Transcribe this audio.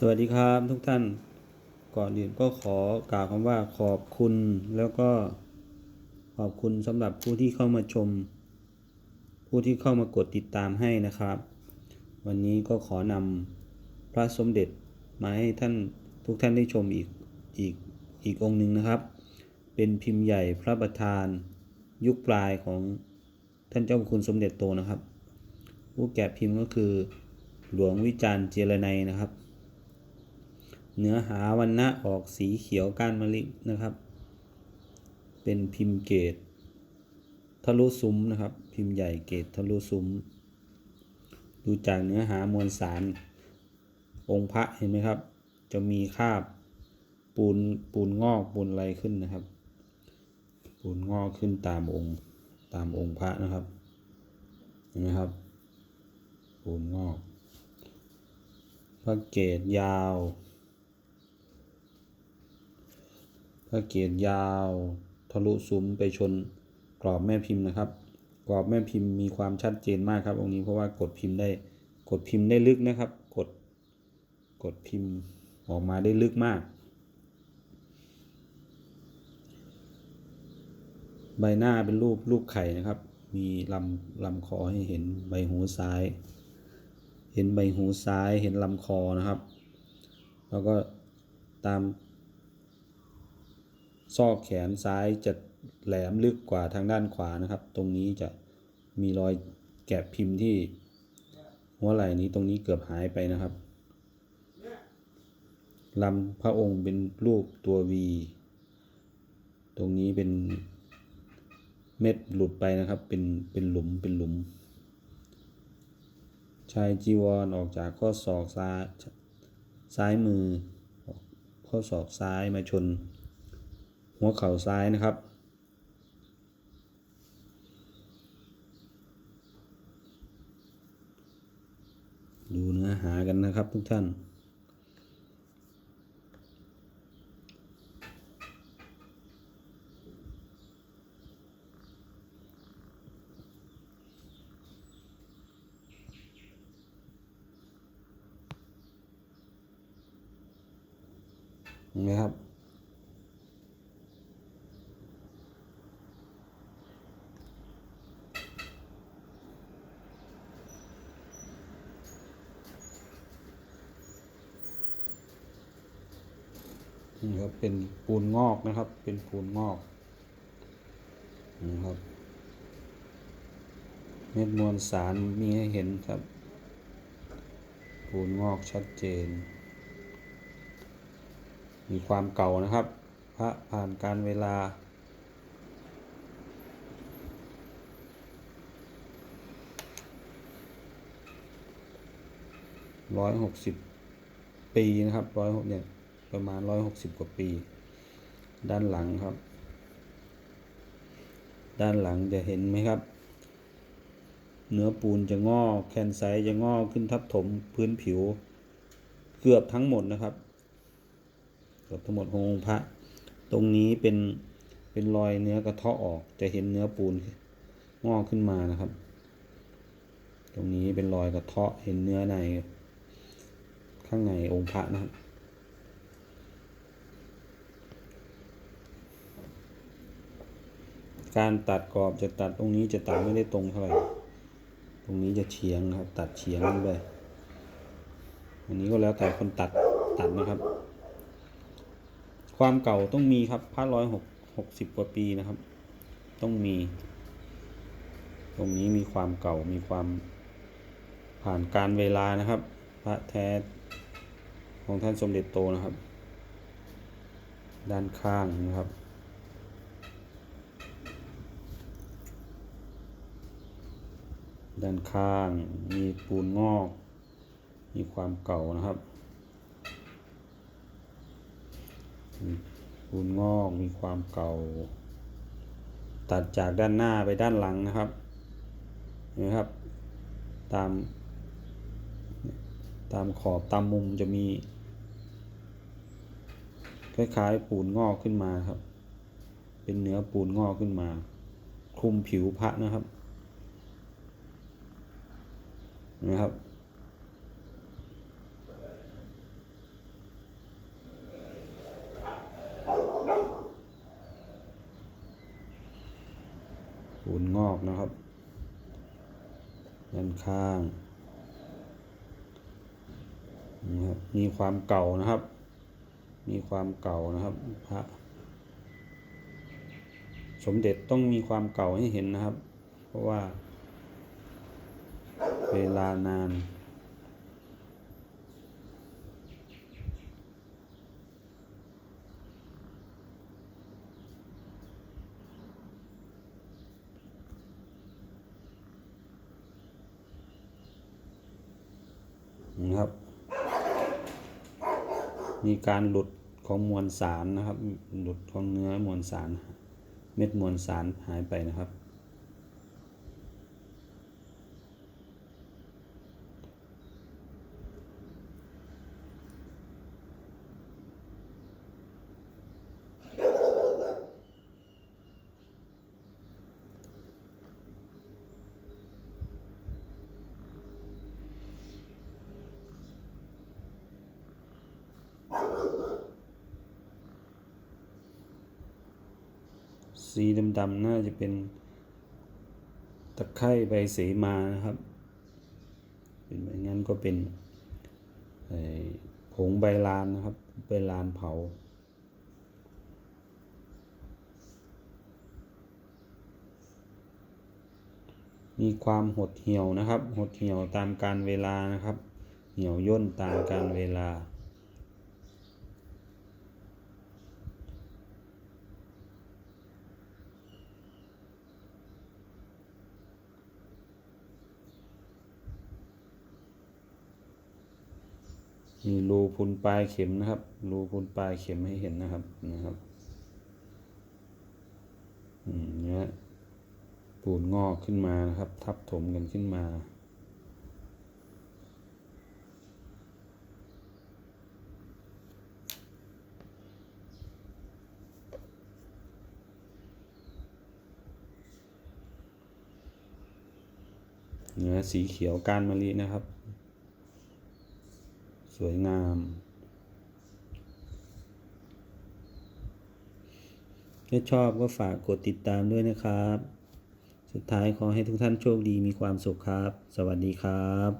สวัสดีครับทุกท่านก่อนอื่นก็ขอกล่าวคำว่าขอบคุณแล้วก็ขอบคุณสำหรับผู้ที่เข้ามาชม ผู้ที่เข้ามากดติดตามให้นะครับ วันนี้ก็ขอนำพระสมเด็จมาให้ท่านทุกท่านได้ชมอีกอีกอีกองค์หนึ่งนะครับ เป็นพิมพ์ใหญ่พระประธานยุคปลายของท่านเจ้าคุณสมเด็จโตนะครับ ผู้แกะพิมพ์ก็คือหลวงวิจารณ์เจรไนยนะครับ เนื้อหาวันณะออกสีเขียวก้านมะลินะครับ เป็นพิมพ์เกตทะลุซุ้มนะครับ พิมพ์ใหญ่เกตทะลุซุ้ม ดูจากเนื้อหามวลสาร องค์พระเห็นไหมครับ จะมีคาบปูนปูนงอกปูนอะไรขึ้นนะครับ ปูนงอกขึ้นตามองค์ตามองค์พระนะครับ เห็นไหมครับ ปูนงอก พระเกตยาว พระเกศยาว ทะลุซุ้มไปชนกรอบแม่พิมพ์นะครับ กรอบแม่พิมพ์มีความชัดเจนมากครับองค์นี้เพราะว่ากดพิมพ์ได้กดพิมพ์ได้ลึกนะครับ กดกดพิมพ์ออกมาได้ลึกมาก ใบหน้าเป็นรูปรูปไข่นะครับ มีลำลำคอให้เห็นใบหูซ้าย เห็นใบหูซ้ายเห็นลำคอนะครับ แล้วก็ตาม ซอกแขนซ้ายจะแหลมลึกกว่าทางด้านขวานะครับ ตรงนี้จะมีรอยแกะพิมพ์ที่หัวไหล่นี้ตรงนี้เกือบหายไปนะครับลำพระองค์เป็นรูปตัว V ตรงนี้เป็นเม็ดหลุดไปนะครับ เป็นเป็นหลุมเป็นหลุม ชายจีวรออกจากข้อศอกซ้ายซ้ายมือ ข้อศอกซ้ายมาชน หัวเข่าซ้ายนะครับ ดูเนื้อหากันนะครับทุกท่านเห็นไหมครับ นี่ครับเป็นปูนงอกนะครับ เป็นปูนงอกนะครับ เม็ดมวลสารมีให้เห็นครับ ปูนงอกชัดเจน มีความเก่านะครับ พระผ่านการเวลาร้อยหกสิบปีนะครับร้อยหกเนี่ย ประมาณร้อยหกสิบกว่าปี ด้านหลังครับ ด้านหลังจะเห็นไหมครับ เนื้อปูนจะงอแคนไซจะงอขึ้นทับถมพื้นผิว เกือบทั้งหมดนะครับ เกือบทั้งหมดขององค์พระ ตรงนี้เป็นเป็นรอยเนื้อกระเทาะออกจะเห็นเนื้อปูนงอกขึ้นมานะครับ ตรงนี้เป็นรอยกระเทาะเห็นเนื้อใน ข้างในองค์พระนะครับ การตัดกรอบจะตัดตรงนี้จะตัดไม่ได้ตรงเท่าไหร่ ตรงนี้จะเฉียงครับ ตัดเฉียงลงไปอันนี้ก็แล้วแต่คนตัดตัดนะครับ ความเก่าต้องมีครับพระร้อยหกหกสิบกว่าปีนะครับ ต้องมี ตรงนี้มีความเก่ามีความผ่านการเวลานะครับ พระแท้ของท่านสมเด็จโตนะครับ ด้านข้างนะครับ ด้านข้าง มีปูนงอก มีความเก่านะครับ ปูนงอกมีความเก่า ตัดจากด้านหน้าไปด้านหลังนะครับนไหมครับ ตาม ตามขอบตามมุมจะมี คล้ายๆปูนงอกขึ้นมาครับ เป็นเนื้อปูนงอกขึ้นมา คลุมผิวพระนะครับ นะครับหุ่นงอกนะครับด้านข้างนะครับมีความเก่านะครับ มีความเก่านะครับพระสมเด็จต้องมีความเก่าให้เห็นนะครับ เพราะว่า เวลานาน นะครับ มีการหลุดของมวลสารนะครับ หลุดของเนื้อมวลสาร เม็ดมวลสารหายไปนะครับ สีดำๆน่าจะเป็นตะไคร่ใบเสมานะครับ เป็นแบบนั้นก็เป็นผงใบลานนะครับ ใบลานเผามีความหดเหี่ยวนะครับ หดเหี่ยวตามการเวลานะครับ เหี่ยวย่นตามการเวลา มีรูพุนปลายเข็มนะครับ รูพุนปลายเข็มให้เห็นนะครับนะครับอืมเนี้ยปูนงอกขึ้นมานะครับ ทับถมกันขึ้นมา เนื้อสีเขียวก้านมะลินะครับ สวยงาม ถ้าชอบก็ฝากกดติดตามด้วยนะครับ สุดท้ายขอให้ทุกท่านโชคดีมีความสุขครับ สวัสดีครับ